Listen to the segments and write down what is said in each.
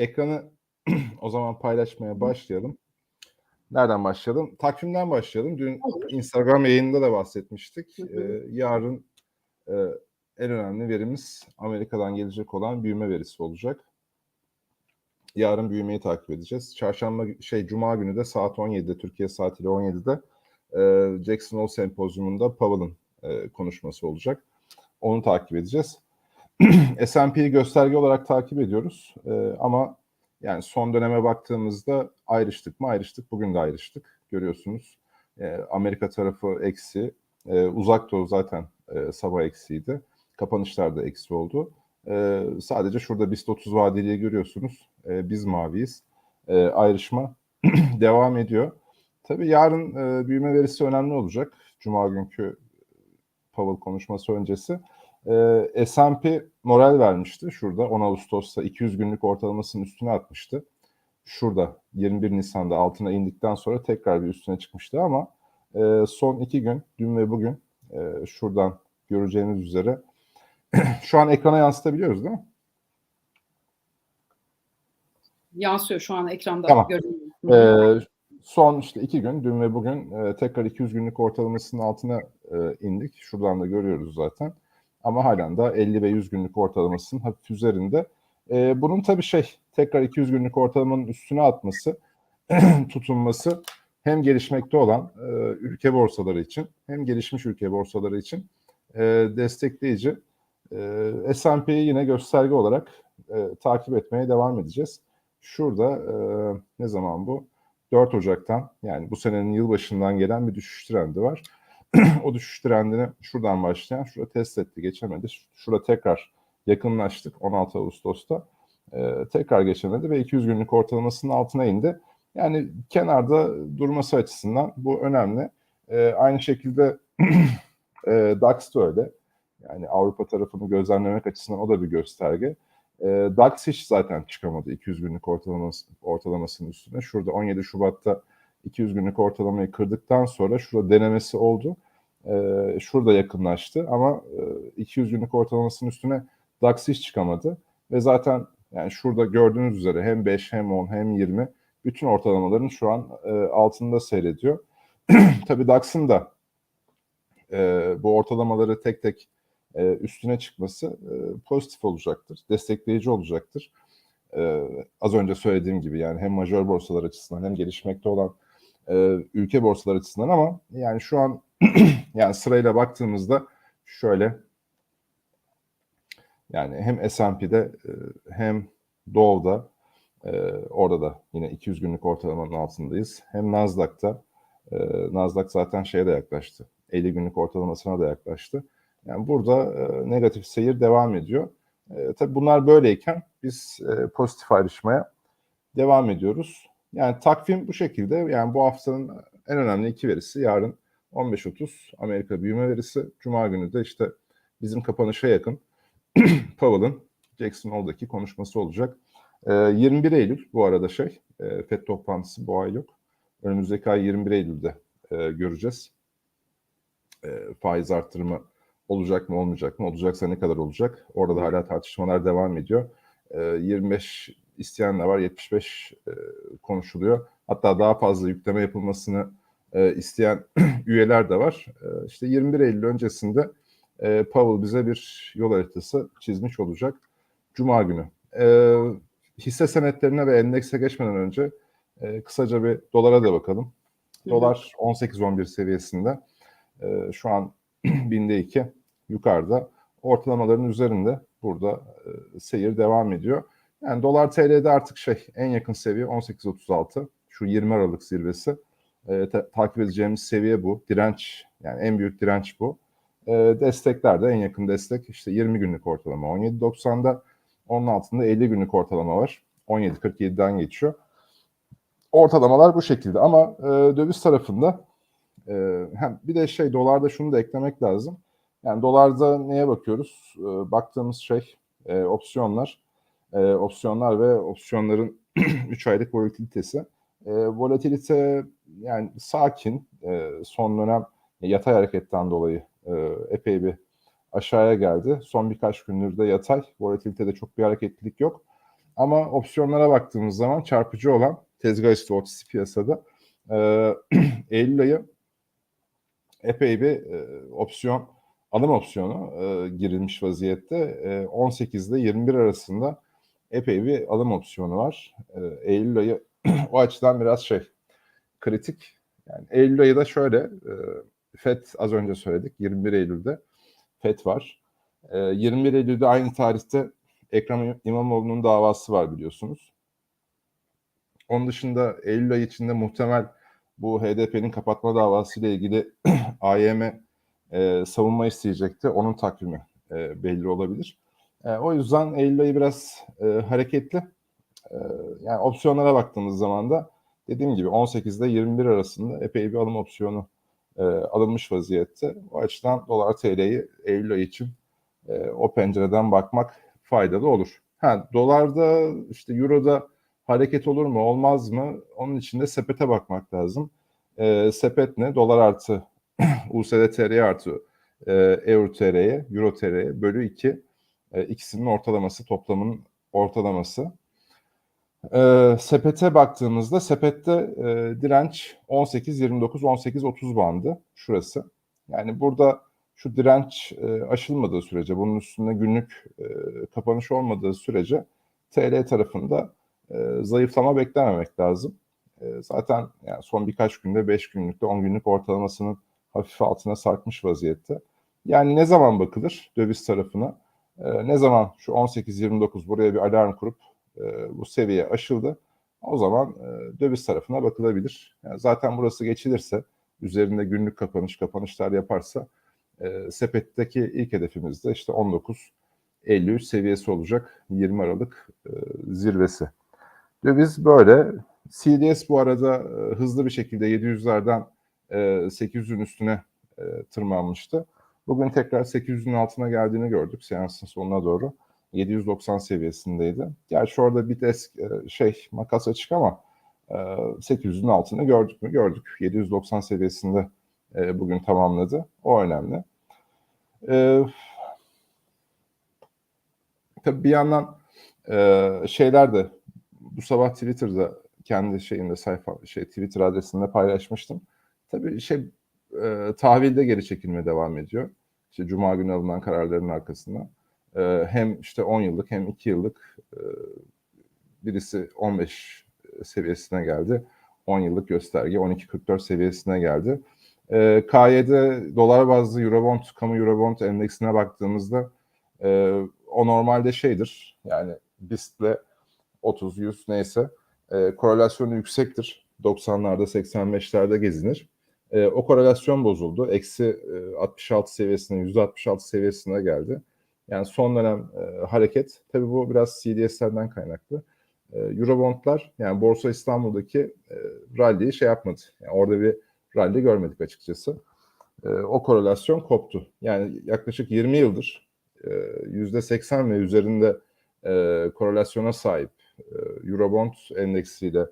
ekranı o zaman paylaşmaya başlayalım. Nereden başlayalım? Takvimden başlayalım. Dün. Instagram yayınında da bahsetmiştik. Ee, yarın e, en önemli verimiz Amerika'dan gelecek olan büyüme verisi olacak. Yarın büyümeyi takip edeceğiz. Çarşamba şey Cuma günü de saat 17'de Türkiye saatiyle 17'de e, Jackson Hole Sempozyumunda Powell'ın e, konuşması olacak. Onu takip edeceğiz. S&P'yi gösterge olarak takip ediyoruz. E, ama yani son döneme baktığımızda ayrıştık mı? Ayrıştık. Bugün de ayrıştık. Görüyorsunuz. E, Amerika tarafı eksi. E, uzak doğu zaten e, sabah eksiydi. Kapanışlar da eksi oldu. E, sadece şurada BIST 30 vadeliği görüyorsunuz. E, biz maviyiz. E, ayrışma devam ediyor. Tabii yarın e, büyüme verisi önemli olacak. Cuma günkü Powell konuşması öncesi. E, S&P moral vermişti şurada 10 Ağustos'ta 200 günlük ortalamasının üstüne atmıştı. Şurada 21 Nisan'da altına indikten sonra tekrar bir üstüne çıkmıştı ama e, son iki gün dün ve bugün e, şuradan göreceğiniz üzere şu an ekrana yansıtabiliyoruz değil mi? Yansıyor şu an ekranda Tamam. görünüyor. Ee, son işte iki gün, dün ve bugün e, tekrar 200 günlük ortalamasının altına e, indik. Şuradan da görüyoruz zaten. Ama halen de 50 ve 100 günlük ortalamasının hafif üzerinde. E, bunun tabii şey, tekrar 200 günlük ortalamanın üstüne atması, tutunması hem gelişmekte olan e, ülke borsaları için hem gelişmiş ülke borsaları için e, destekleyici. E, S&P'yi yine gösterge olarak e, takip etmeye devam edeceğiz. Şurada e, ne zaman bu? 4 Ocak'tan yani bu senenin yılbaşından gelen bir düşüş trendi var. o düşüş trendini şuradan başlayan, şurada test etti, geçemedi. Şurada tekrar yakınlaştık 16 Ağustos'ta. E, tekrar geçemedi ve 200 günlük ortalamasının altına indi. Yani kenarda durması açısından bu önemli. E, aynı şekilde e, DAX da öyle. Yani Avrupa tarafını gözlemlemek açısından o da bir gösterge. E, DAX hiç zaten çıkamadı 200 günlük ortalaması, ortalamasının üstüne. Şurada 17 Şubat'ta 200 günlük ortalamayı kırdıktan sonra şurada denemesi oldu. E, şurada yakınlaştı ama e, 200 günlük ortalamasının üstüne DAX hiç çıkamadı. Ve zaten yani şurada gördüğünüz üzere hem 5 hem 10 hem 20 bütün ortalamaların şu an e, altında seyrediyor. Tabii DAX'ın da e, bu ortalamaları tek tek e, üstüne çıkması e, pozitif olacaktır, destekleyici olacaktır. E, az önce söylediğim gibi yani hem majör borsalar açısından hem gelişmekte olan e, ülke borsalar açısından ama yani şu an yani sırayla baktığımızda şöyle yani hem S&P'de e, hem Dow'da e, orada da yine 200 günlük ortalamanın altındayız. Hem Nasdaq'ta e, Nasdaq zaten şeye de yaklaştı. 50 günlük ortalamasına da yaklaştı. Yani burada e, negatif seyir devam ediyor. E, tabii bunlar böyleyken biz e, pozitif ayrışmaya devam ediyoruz. Yani takvim bu şekilde. Yani bu haftanın en önemli iki verisi yarın 15.30 Amerika büyüme verisi. Cuma günü de işte bizim kapanışa yakın Powell'ın Jackson Hole'daki konuşması olacak. E, 21 Eylül bu arada şey e, FED toplantısı bu ay yok. Önümüzdeki ay 21 Eylül'de e, göreceğiz. E, faiz arttırımı olacak mı olmayacak mı? Olacaksa ne kadar olacak? Orada da hala tartışmalar devam ediyor. E, 25 isteyen de var, 75 e, konuşuluyor. Hatta daha fazla yükleme yapılmasını e, isteyen üyeler de var. E, işte 21 Eylül öncesinde e, Powell bize bir yol haritası çizmiş olacak. Cuma günü. E, hisse senetlerine ve endekse geçmeden önce e, kısaca bir dolara da bakalım. Dolar 18-11 seviyesinde. E, şu an binde iki yukarıda. Ortalamaların üzerinde burada e, seyir devam ediyor. Yani dolar TL'de artık şey en yakın seviye 18.36. Şu 20 Aralık zirvesi. E, ta- takip edeceğimiz seviye bu. Direnç yani en büyük direnç bu. E, destekler de en yakın destek işte 20 günlük ortalama 17.90'da. Onun altında 50 günlük ortalama var. 17.47'den geçiyor. Ortalamalar bu şekilde ama e, döviz tarafında e, hem bir de şey dolarda şunu da eklemek lazım. Yani dolarda neye bakıyoruz? E, baktığımız şey e, opsiyonlar. E, opsiyonlar ve opsiyonların 3 aylık volatilitesi. E, volatilite yani sakin. E, son dönem yatay hareketten dolayı e, epey bir aşağıya geldi. Son birkaç gündür de yatay. Volatilitede çok bir hareketlilik yok. Ama opsiyonlara baktığımız zaman çarpıcı olan tezgah üstü OTC piyasada e, Eylül ayı epey bir e, opsiyon alım opsiyonu e, girilmiş vaziyette. E, 18 ile 21 arasında epey bir alım opsiyonu var. E, Eylül ayı o açıdan biraz şey kritik. Yani Eylül ayı da şöyle e, FED az önce söyledik 21 Eylül'de FED var. E, 21 Eylül'de aynı tarihte Ekrem İmamoğlu'nun davası var biliyorsunuz. Onun dışında Eylül ayı içinde muhtemel bu HDP'nin kapatma davası ile ilgili AYM e, savunma isteyecekti. Onun takvimi e, belli olabilir. E, o yüzden Eylül ayı biraz e, hareketli. E, yani opsiyonlara baktığımız zaman da dediğim gibi 18 ile 21 arasında epey bir alım opsiyonu e, alınmış vaziyette. O açıdan dolar TL'yi Eylül ayı için e, o pencereden bakmak faydalı olur. Ha, dolarda işte euroda hareket olur mu olmaz mı? Onun için de sepete bakmak lazım. E, sepet ne? Dolar artı USD TR artı e, Euro TR'ye, Euro TR'ye bölü 2. E, ikisinin ortalaması, toplamının ortalaması. E, sepete baktığımızda sepette e, direnç 18-29, 18-30 bandı şurası. Yani burada şu direnç e, aşılmadığı sürece, bunun üstünde günlük e, kapanış olmadığı sürece TL tarafında e, zayıflama beklememek lazım. E, zaten yani son birkaç günde 5 günlükte 10 günlük ortalamasının hafif altına sarkmış vaziyette. Yani ne zaman bakılır döviz tarafına? E, ne zaman şu 18-29 buraya bir alarm kurup e, bu seviye aşıldı? O zaman e, döviz tarafına bakılabilir. Yani zaten burası geçilirse, üzerinde günlük kapanış, kapanışlar yaparsa e, sepetteki ilk hedefimiz de işte 19 53 seviyesi olacak 20 Aralık e, zirvesi. Döviz böyle. CDS bu arada e, hızlı bir şekilde 700'lerden e, 800'ün üstüne e, tırmanmıştı. Bugün tekrar 800'ün altına geldiğini gördük seansın sonuna doğru. 790 seviyesindeydi. Gerçi orada bir de e, şey makas açık ama e, 800'ün altını gördük mü? Gördük. 790 seviyesinde e, bugün tamamladı. O önemli. E, tabii bir yandan e, şeyler de bu sabah Twitter'da kendi şeyinde sayfa şey Twitter adresinde paylaşmıştım. Tabii şey e, tahvilde geri çekilme devam ediyor. İşte Cuma günü alınan kararların arkasından. E, hem işte 10 yıllık hem 2 yıllık e, birisi 15 seviyesine geldi. 10 yıllık gösterge 12.44 seviyesine geldi. E, KYD dolar bazlı Eurobond, kamu Eurobond endeksine baktığımızda e, o normalde şeydir. Yani BIST'le 30, 100 neyse e, korelasyonu yüksektir. 90'larda 85'lerde gezinir. E, o korelasyon bozuldu. Eksi e, 66 seviyesine, %66 seviyesine geldi. Yani son dönem e, hareket. Tabii bu biraz CDS'lerden kaynaklı. E, Eurobondlar yani Borsa İstanbul'daki e, rally'yi şey yapmadı. Yani orada bir rally görmedik açıkçası. E, o korelasyon koptu. Yani yaklaşık 20 yıldır e, %80 ve üzerinde e, korelasyona sahip e, Eurobond endeksiyle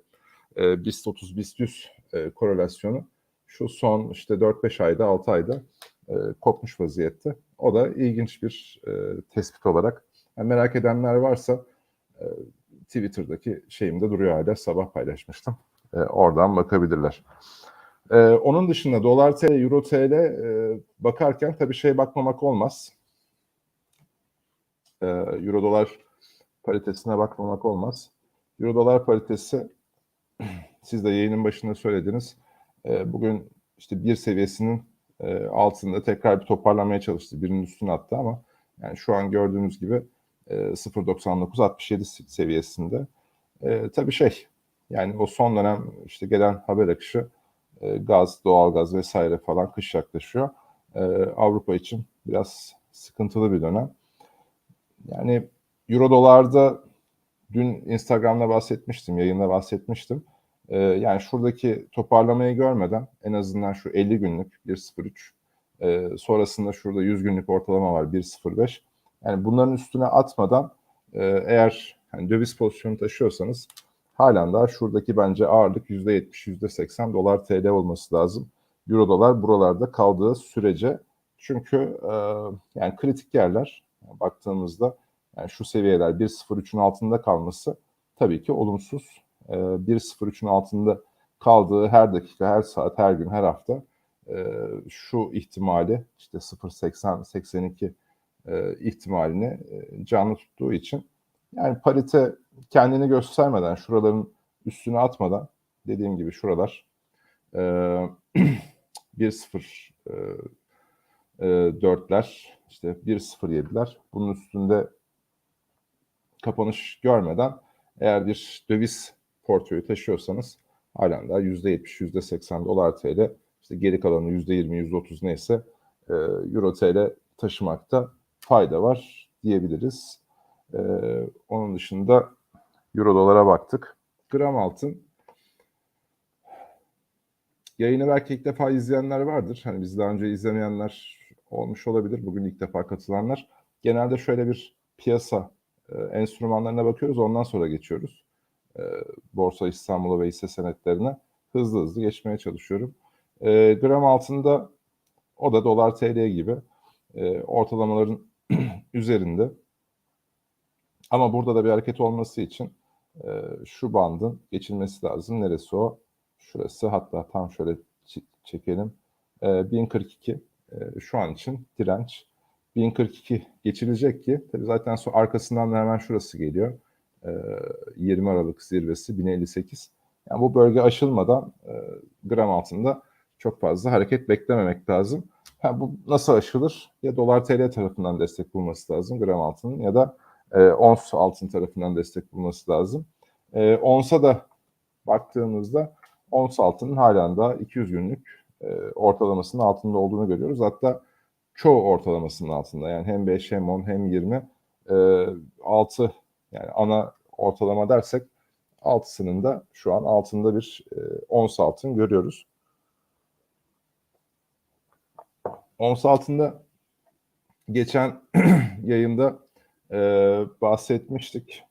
e, BIST 30, BIST 100 e, korelasyonu şu son işte 4-5 ayda 6 ayda e, kopmuş vaziyette. O da ilginç bir e, tespit olarak. Yani merak edenler varsa e, Twitter'daki şeyimde duruyor hala sabah paylaşmıştım. E, oradan bakabilirler. E, onun dışında dolar TL, euro TL e, bakarken tabii şey bakmamak olmaz. E, euro dolar paritesine bakmamak olmaz. Euro dolar paritesi siz de yayının başında söylediniz. E, bugün işte bir seviyesinin e, altında tekrar bir toparlamaya çalıştı. Birinin üstüne attı ama yani şu an gördüğünüz gibi e, 0.99-67 seviyesinde. E, tabii şey yani o son dönem işte gelen haber akışı e, gaz, doğalgaz vesaire falan kış yaklaşıyor. E, Avrupa için biraz sıkıntılı bir dönem. Yani Euro dolarda dün Instagram'da bahsetmiştim, yayında bahsetmiştim. Ee, yani şuradaki toparlamayı görmeden en azından şu 50 günlük 1.03 e, sonrasında şurada 100 günlük ortalama var 1.05. Yani bunların üstüne atmadan e, eğer hani döviz pozisyonu taşıyorsanız halen daha şuradaki bence ağırlık %70, %80 dolar TL olması lazım. Euro dolar buralarda kaldığı sürece çünkü e, yani kritik yerler baktığımızda yani şu seviyeler 1.03'ün altında kalması tabii ki olumsuz. E, 1.03'ün altında kaldığı her dakika, her saat, her gün, her hafta e, şu ihtimali işte 0.80-82 e, ihtimalini e, canlı tuttuğu için yani parite kendini göstermeden, şuraların üstüne atmadan dediğim gibi şuralar e, 1.0 e, e, 4'ler işte 1.07'ler bunun üstünde kapanış görmeden eğer bir döviz portföyü taşıyorsanız halen daha %70, %80 dolar TL işte geri kalanı %20, %30 neyse e, Euro TL taşımakta fayda var diyebiliriz. E, onun dışında Euro dolara baktık. Gram altın yayını belki ilk defa izleyenler vardır. Hani biz daha önce izlemeyenler olmuş olabilir. Bugün ilk defa katılanlar. Genelde şöyle bir piyasa e, enstrümanlarına bakıyoruz. Ondan sonra geçiyoruz. E, Borsa İstanbul'a ve hisse senetlerine hızlı hızlı geçmeye çalışıyorum. E, gram altında o da dolar TL gibi e, ortalamaların üzerinde. Ama burada da bir hareket olması için e, şu bandın geçilmesi lazım. Neresi o? Şurası hatta tam şöyle çekelim. E, 1042 e, şu an için direnç. 1042 geçilecek ki tabii zaten sonra arkasından da hemen şurası geliyor. E, 20 Aralık zirvesi 1058. Yani bu bölge aşılmadan gram altında çok fazla hareket beklememek lazım. Ha, bu nasıl aşılır? Ya dolar TL tarafından destek bulması lazım gram altının ya da e, ons altın tarafından destek bulması lazım. E, onsa da baktığımızda ons altının halen daha 200 günlük e, ortalamasının altında olduğunu görüyoruz. Hatta çoğu ortalamasının altında. Yani hem 5 hem 10 hem 20 e, 6 yani ana ortalama dersek altısının da şu an altında bir e, ons altın görüyoruz. Ons altında geçen yayında e, bahsetmiştik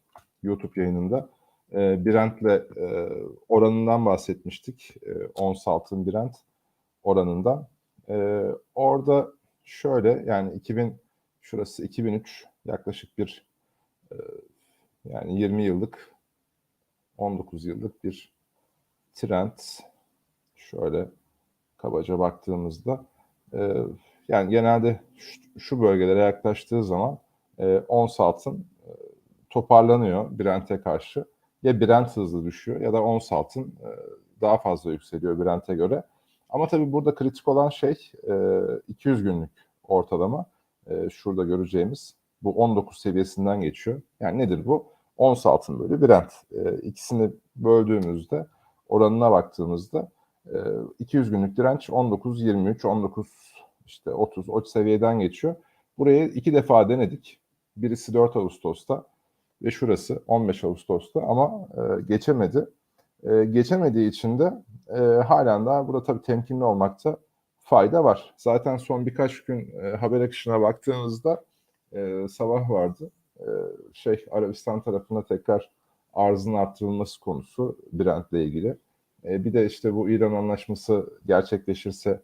YouTube yayınında. E, Brent'le e, oranından bahsetmiştik. E, ons altın Brent oranından. E, orada şöyle yani 2000 şurası 2003 yaklaşık bir e, yani 20 yıllık 19 yıllık bir trend şöyle kabaca baktığımızda e, yani genelde şu, şu bölgelere yaklaştığı zaman e, ons altın e, toparlanıyor Brent'e karşı. Ya Brent hızlı düşüyor ya da ons altın e, daha fazla yükseliyor Brent'e göre. Ama tabii burada kritik olan şey e, 200 günlük ortalama. E, şurada göreceğimiz bu 19 seviyesinden geçiyor. Yani nedir bu? Ons altın bölü Brent. E, ikisini böldüğümüzde oranına baktığımızda e, 200 günlük direnç 19, 23, 19 işte 30 o seviyeden geçiyor. Burayı iki defa denedik. Birisi 4 Ağustos'ta ve şurası 15 Ağustos'ta ama e, geçemedi. E, geçemediği için de e, halen daha burada tabii temkinli olmakta fayda var. Zaten son birkaç gün e, haber akışına baktığınızda e, sabah vardı. E, şey Arabistan tarafında tekrar arzın arttırılması konusu Brent'le ilgili. E, bir de işte bu İran anlaşması gerçekleşirse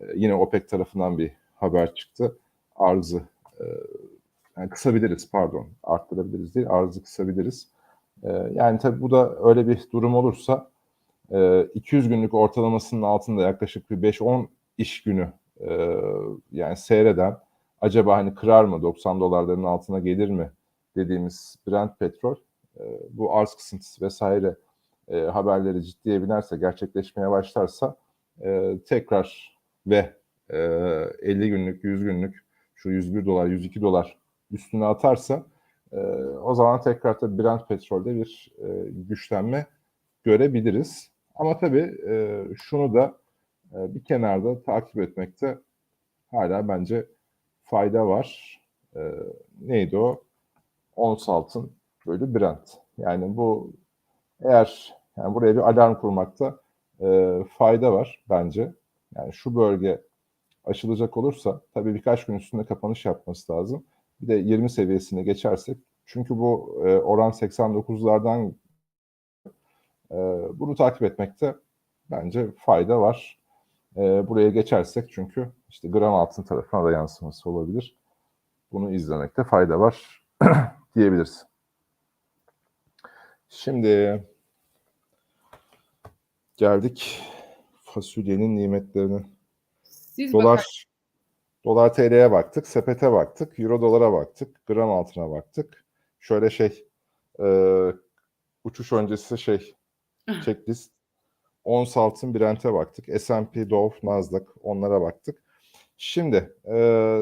e, yine OPEC tarafından bir haber çıktı. Arzı yani kısabiliriz pardon arttırabiliriz değil arzı kısabiliriz. Yani tabii bu da öyle bir durum olursa e, 200 günlük ortalamasının altında yaklaşık bir 5-10 iş günü yani seyreden acaba hani kırar mı 90 dolarların altına gelir mi dediğimiz Brent petrol e, bu arz kısıntısı vesaire e, haberleri ciddiye binerse gerçekleşmeye başlarsa e, tekrar ve e, 50 günlük 100 günlük şu 101 dolar 102 dolar üstüne atarsa o zaman tekrar tabii Brent petrolde bir güçlenme görebiliriz. Ama tabii şunu da bir kenarda takip etmekte hala bence fayda var. Neydi o? Ons altın bölü Brent. Yani bu eğer yani buraya bir alarm kurmakta e, fayda var bence. Yani şu bölge aşılacak olursa tabii birkaç gün üstünde kapanış yapması lazım. Bir de 20 seviyesini geçersek çünkü bu e, oran 89'lardan e, bunu takip etmekte bence fayda var. E, buraya geçersek çünkü işte gram altın tarafına da yansıması olabilir. Bunu izlemekte fayda var diyebiliriz. Şimdi geldik fasulyenin nimetlerine. Siz Dolar bakar. dolar TL'ye baktık, sepete baktık, euro dolara baktık, gram altına baktık. Şöyle şey e, uçuş öncesi şey checklist. Ons altın Brent'e baktık. S&P, Dow, Nasdaq onlara baktık. Şimdi e,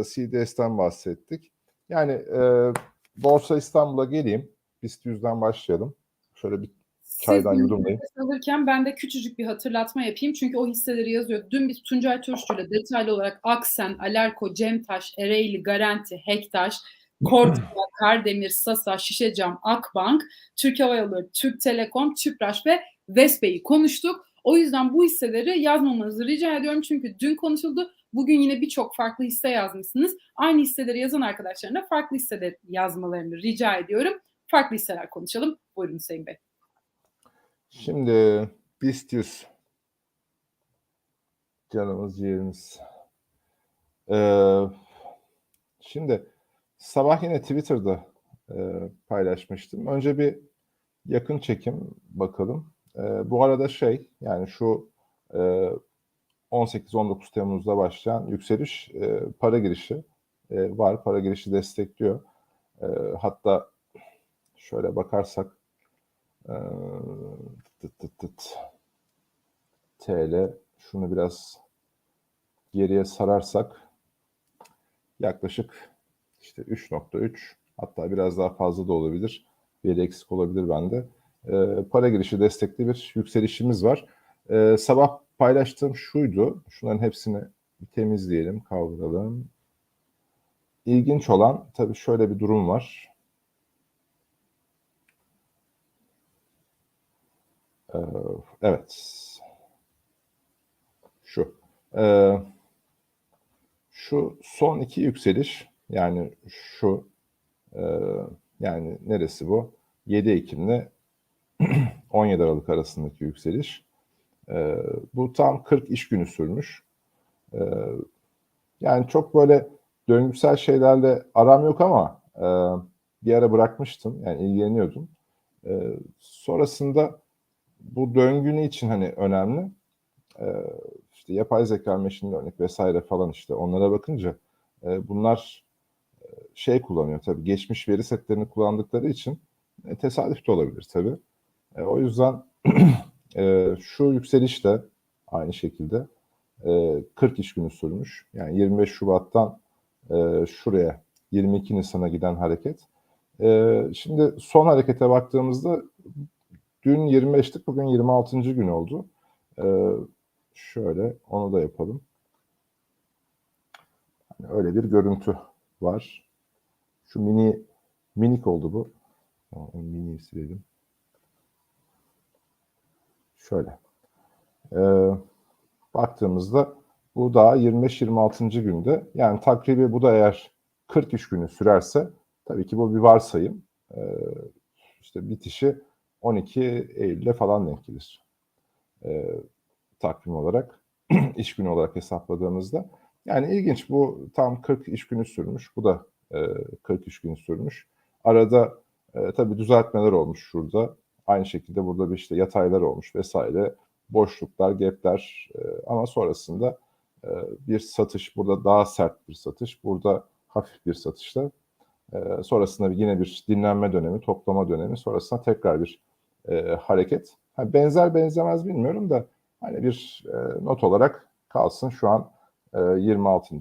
CDS'ten bahsettik. Yani e, Borsa İstanbul'a geleyim. BIST 100'den başlayalım. Şöyle bir çaydan yudumlayayım. alırken ben de küçücük bir hatırlatma yapayım. Çünkü o hisseleri yazıyor. Dün biz Tuncay Turşu'yla detaylı olarak Aksen, Alerko, Cemtaş, Ereğli, Garanti, Hektaş, Korkma, Kardemir, Sasa, Şişecam, Akbank, Türk Hava Yolları, Türk Telekom, Tüpraş ve Vespe'yi konuştuk. O yüzden bu hisseleri yazmamanızı rica ediyorum. Çünkü dün konuşuldu. Bugün yine birçok farklı hisse yazmışsınız. Aynı hisseleri yazan arkadaşlarına farklı hisseleri yazmalarını rica ediyorum. Farklı hisseler konuşalım. Buyurun Hüseyin Bey. Şimdi BIST 100. Canımız ciğerimiz. Ee, şimdi sabah yine Twitter'da e, paylaşmıştım. Önce bir yakın çekim bakalım. Ee, bu arada şey yani şu e, 18-19 Temmuz'da başlayan yükseliş e, para girişi e, var. Para girişi destekliyor. E, hatta şöyle bakarsak e, tıt tıt tıt. TL şunu biraz geriye sararsak yaklaşık işte 3.3 hatta biraz daha fazla da olabilir. Bir eksik olabilir bende. E, para girişi destekli bir yükselişimiz var. E, sabah paylaştığım şuydu. Şunların hepsini temizleyelim, kaldıralım. İlginç olan tabii şöyle bir durum var. Ee, evet. Şu. Ee, şu son iki yükseliş yani şu e, yani neresi bu? 7 Ekim'le 17 Aralık arasındaki yükseliş. Ee, bu tam 40 iş günü sürmüş. Ee, yani çok böyle döngüsel şeylerle aram yok ama e, bir ara bırakmıştım. Yani ilgileniyordum. Ee, sonrasında bu döngünün için hani önemli. Ee, işte yapay zeka, machine learning vesaire falan işte onlara bakınca e, bunlar e, şey kullanıyor tabii geçmiş veri setlerini kullandıkları için e, tesadüf de olabilir tabii. E, o yüzden e, şu yükseliş de aynı şekilde e, 40 iş günü sürmüş. Yani 25 Şubat'tan e, şuraya 22 Nisan'a giden hareket. E, şimdi son harekete baktığımızda Dün 25'lik, bugün 26. gün oldu. Ee, şöyle onu da yapalım. Yani öyle bir görüntü var. Şu mini minik oldu bu. Mini silelim. Şöyle. Ee, baktığımızda bu daha 25-26. günde. Yani takribi bu da eğer 40 iş günü sürerse tabii ki bu bir varsayım. Ee, işte bitişi 12 Eylül'e falan denk gelir. E, takvim olarak, iş günü olarak hesapladığımızda. Yani ilginç bu tam 40 iş günü sürmüş. Bu da e, 40 iş günü sürmüş. Arada e, tabii düzeltmeler olmuş şurada. Aynı şekilde burada bir işte yataylar olmuş vesaire. Boşluklar, gapler e, ama sonrasında e, bir satış. Burada daha sert bir satış. Burada hafif bir satışla. E, sonrasında yine bir dinlenme dönemi, toplama dönemi. Sonrasında tekrar bir e, hareket. Ha, benzer benzemez bilmiyorum da hani bir e, not olarak kalsın. Şu an e, 26.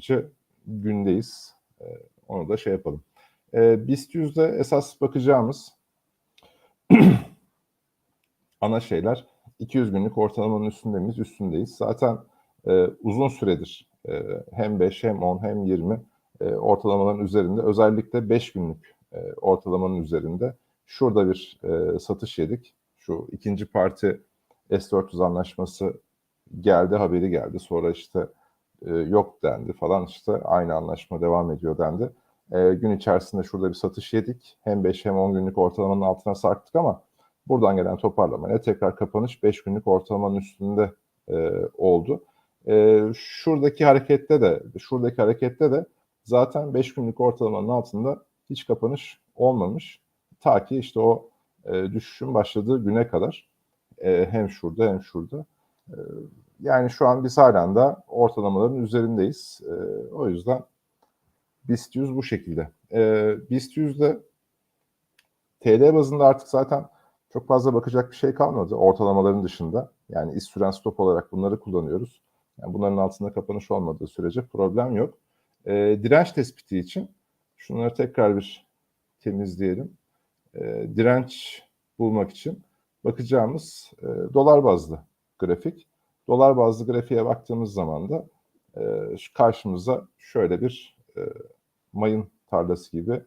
gündeyiz. E, onu da şey yapalım. E, BIST 100'de esas bakacağımız ana şeyler 200 günlük ortalamanın üstünde miyiz? Üstündeyiz. Zaten e, uzun süredir e, hem 5 hem 10 hem 20 e, ortalamaların üzerinde. Özellikle 5 günlük e, ortalamanın üzerinde Şurada bir e, satış yedik. Şu ikinci parti S-400 anlaşması geldi, haberi geldi. Sonra işte e, yok dendi falan işte aynı anlaşma devam ediyor dendi. E, gün içerisinde şurada bir satış yedik. Hem 5 hem 10 günlük ortalamanın altına sarktık ama buradan gelen toparlamayla tekrar kapanış 5 günlük ortalamanın üstünde e, oldu. E, şuradaki harekette de şuradaki harekette de zaten 5 günlük ortalamanın altında hiç kapanış olmamış. Ta ki işte o e, düşüşün başladığı güne kadar e, hem şurada hem şurada. E, yani şu an biz halen de ortalamaların üzerindeyiz. E, o yüzden BIST 100 bu şekilde. E, BIST 100'de TL bazında artık zaten çok fazla bakacak bir şey kalmadı ortalamaların dışında. Yani iş süren stop olarak bunları kullanıyoruz. Yani bunların altında kapanış olmadığı sürece problem yok. E, direnç tespiti için şunları tekrar bir temizleyelim. E, direnç bulmak için bakacağımız e, dolar bazlı grafik. Dolar bazlı grafiğe baktığımız zaman da e, karşımıza şöyle bir e, mayın tarlası gibi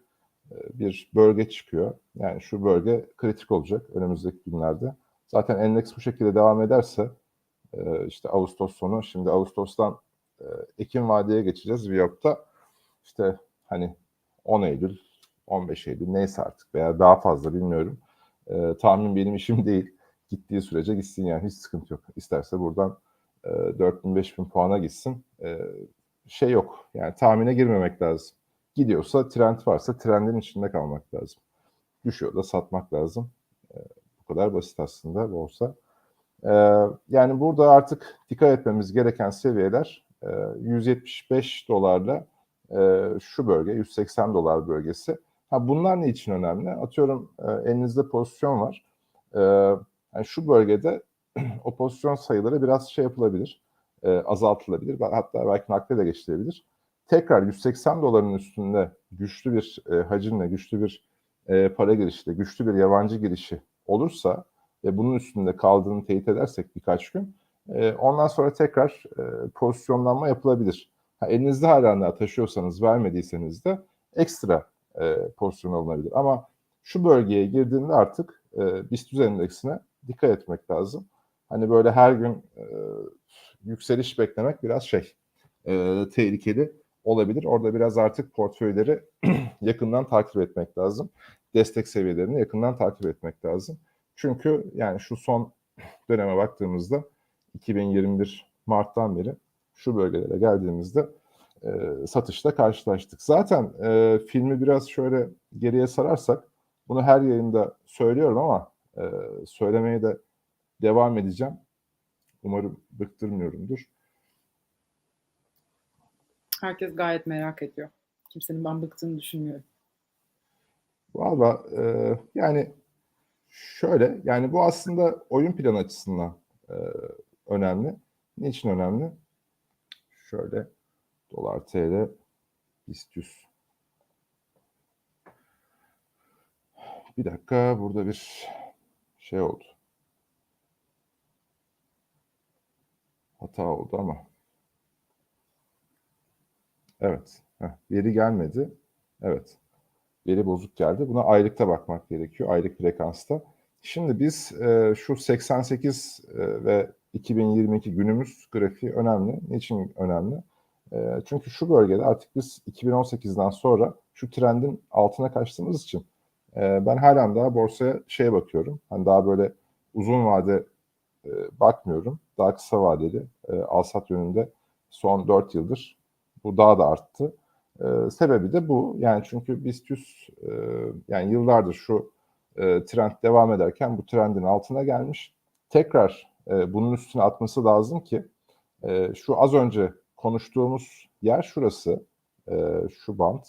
bir bölge çıkıyor. Yani şu bölge kritik olacak önümüzdeki günlerde. Zaten endeks bu şekilde devam ederse e, işte Ağustos sonu, şimdi Ağustos'tan e, Ekim vadeye geçeceğiz Viyop'ta. İşte hani 10 Eylül, 15 Eylül neyse artık veya daha fazla bilmiyorum. E, tahmin benim işim değil. Gittiği sürece gitsin yani hiç sıkıntı yok. İsterse buradan e, 4000-5000 puana gitsin. E, şey yok yani tahmine girmemek lazım. Gidiyorsa trend varsa trendin içinde kalmak lazım. Düşüyor da satmak lazım. E, bu kadar basit aslında borsa. E, yani burada artık dikkat etmemiz gereken seviyeler e, 175 dolarla e, şu bölge 180 dolar bölgesi. Ha, bunlar ne için önemli? Atıyorum e, elinizde pozisyon var. E, yani şu bölgede o pozisyon sayıları biraz şey yapılabilir, e, azaltılabilir. Hatta belki nakle de geçilebilir. Tekrar 180 doların üstünde güçlü bir e, hacimle, güçlü bir e, para girişi, güçlü bir yabancı girişi olursa ve bunun üstünde kaldığını teyit edersek birkaç gün, e, ondan sonra tekrar e, pozisyonlanma yapılabilir. Ha, elinizde hala taşıyorsanız, vermediyseniz de ekstra e, pozisyon alınabilir. Ama şu bölgeye girdiğinde artık e, BIST endeksine dikkat etmek lazım. Hani böyle her gün e, yükseliş beklemek biraz şey e, tehlikeli olabilir. Orada biraz artık portföyleri yakından takip etmek lazım. Destek seviyelerini yakından takip etmek lazım. Çünkü yani şu son döneme baktığımızda 2021 Mart'tan beri şu bölgelere geldiğimizde e, satışla karşılaştık. Zaten e, filmi biraz şöyle geriye sararsak bunu her yayında söylüyorum ama e, söylemeye de devam edeceğim. Umarım bıktırmıyorumdur. Herkes gayet merak ediyor. Kimsenin ben bıktığını düşünmüyorum. Valla e, yani şöyle yani bu aslında oyun planı açısından e, önemli. Niçin önemli? Şöyle dolar TL 100. Bir dakika burada bir şey oldu. Hata oldu ama. Evet. Heh, veri gelmedi. Evet. Veri bozuk geldi. Buna aylıkta bakmak gerekiyor. Aylık frekansta. Şimdi biz e, şu 88 e, ve 2022 günümüz grafiği önemli. Niçin önemli? E, çünkü şu bölgede artık biz 2018'den sonra şu trendin altına kaçtığımız için e, ben halen daha borsaya şeye bakıyorum. Hani daha böyle uzun vade e, bakmıyorum. Daha kısa vadeli e, alsat yönünde son 4 yıldır bu daha da arttı. E, sebebi de bu. Yani çünkü BIST 100 e, yani yıllardır şu e, trend devam ederken bu trendin altına gelmiş. Tekrar e, bunun üstüne atması lazım ki e, şu az önce konuştuğumuz yer şurası. E, şu bant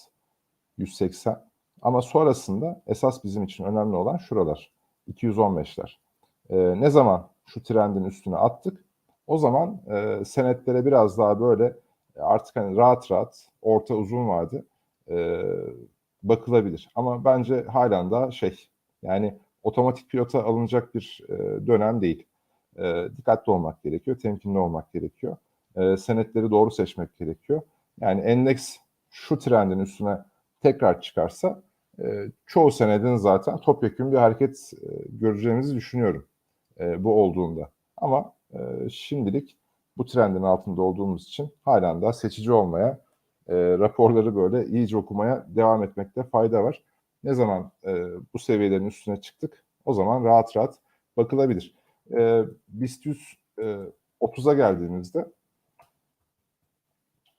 180. Ama sonrasında esas bizim için önemli olan şuralar. 215'ler. E, ne zaman şu trendin üstüne attık o zaman e, senetlere biraz daha böyle artık hani rahat rahat orta uzun vade e, bakılabilir. Ama bence halen daha şey yani otomatik pilota alınacak bir e, dönem değil. E, dikkatli olmak gerekiyor, temkinli olmak gerekiyor. E, senetleri doğru seçmek gerekiyor. Yani endeks şu trendin üstüne tekrar çıkarsa e, çoğu senedin zaten topyekun bir hareket e, göreceğimizi düşünüyorum e, bu olduğunda. Ama e, şimdilik bu trendin altında olduğumuz için halen daha seçici olmaya, e, raporları böyle iyice okumaya devam etmekte fayda var. Ne zaman e, bu seviyelerin üstüne çıktık o zaman rahat rahat bakılabilir. E, BIST 100 e, 30'a geldiğimizde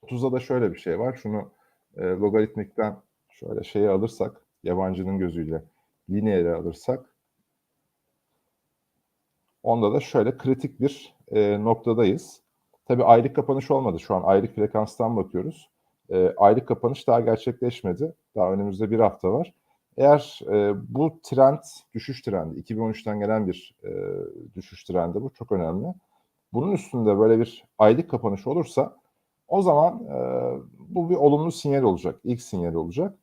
30'da da şöyle bir şey var. Şunu e, logaritmikten şöyle şeyi alırsak, yabancının gözüyle lineere alırsak Onda da şöyle kritik bir e, noktadayız. Tabii aylık kapanış olmadı. Şu an aylık frekanstan bakıyoruz. E, aylık kapanış daha gerçekleşmedi. Daha önümüzde bir hafta var. Eğer e, bu trend, düşüş trendi, 2013'ten gelen bir e, düşüş trendi bu çok önemli. Bunun üstünde böyle bir aylık kapanış olursa o zaman e, bu bir olumlu sinyal olacak. İlk sinyal olacak.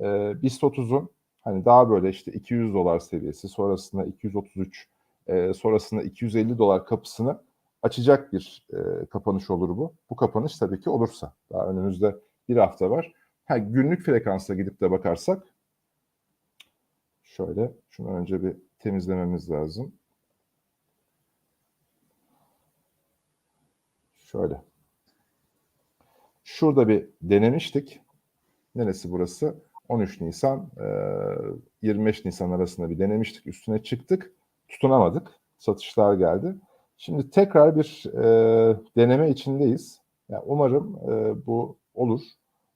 E, BIST 30'un hani daha böyle işte 200 dolar seviyesi, sonrasında 233, e, sonrasında 250 dolar kapısını açacak bir e, kapanış olur bu. Bu kapanış tabii ki olursa. Daha önümüzde bir hafta var. Ha, günlük frekansla gidip de bakarsak şöyle şunu önce bir temizlememiz lazım. Şöyle. Şurada bir denemiştik. Neresi burası? 13 Nisan, e, 25 Nisan arasında bir denemiştik. Üstüne çıktık. Tutunamadık. Satışlar geldi. Şimdi tekrar bir e, deneme içindeyiz. Yani umarım e, bu olur.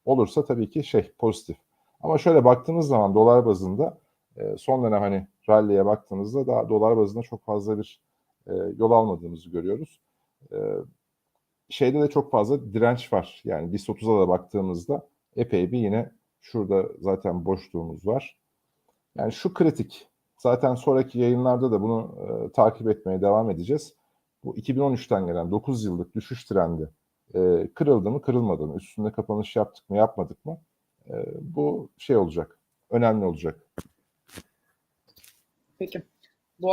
Olursa tabii ki şey pozitif. Ama şöyle baktığımız zaman dolar bazında e, son dönem hani rally'e baktığımızda daha dolar bazında çok fazla bir e, yol almadığımızı görüyoruz. E, şeyde de çok fazla direnç var. Yani BIST 30'a da baktığımızda epey bir yine şurada zaten boşluğumuz var. Yani şu kritik. Zaten sonraki yayınlarda da bunu e, takip etmeye devam edeceğiz. Bu 2013'ten gelen 9 yıllık düşüş trendi e, kırıldı mı kırılmadı mı? Üstünde kapanış yaptık mı yapmadık mı? E, bu şey olacak. Önemli olacak. Peki.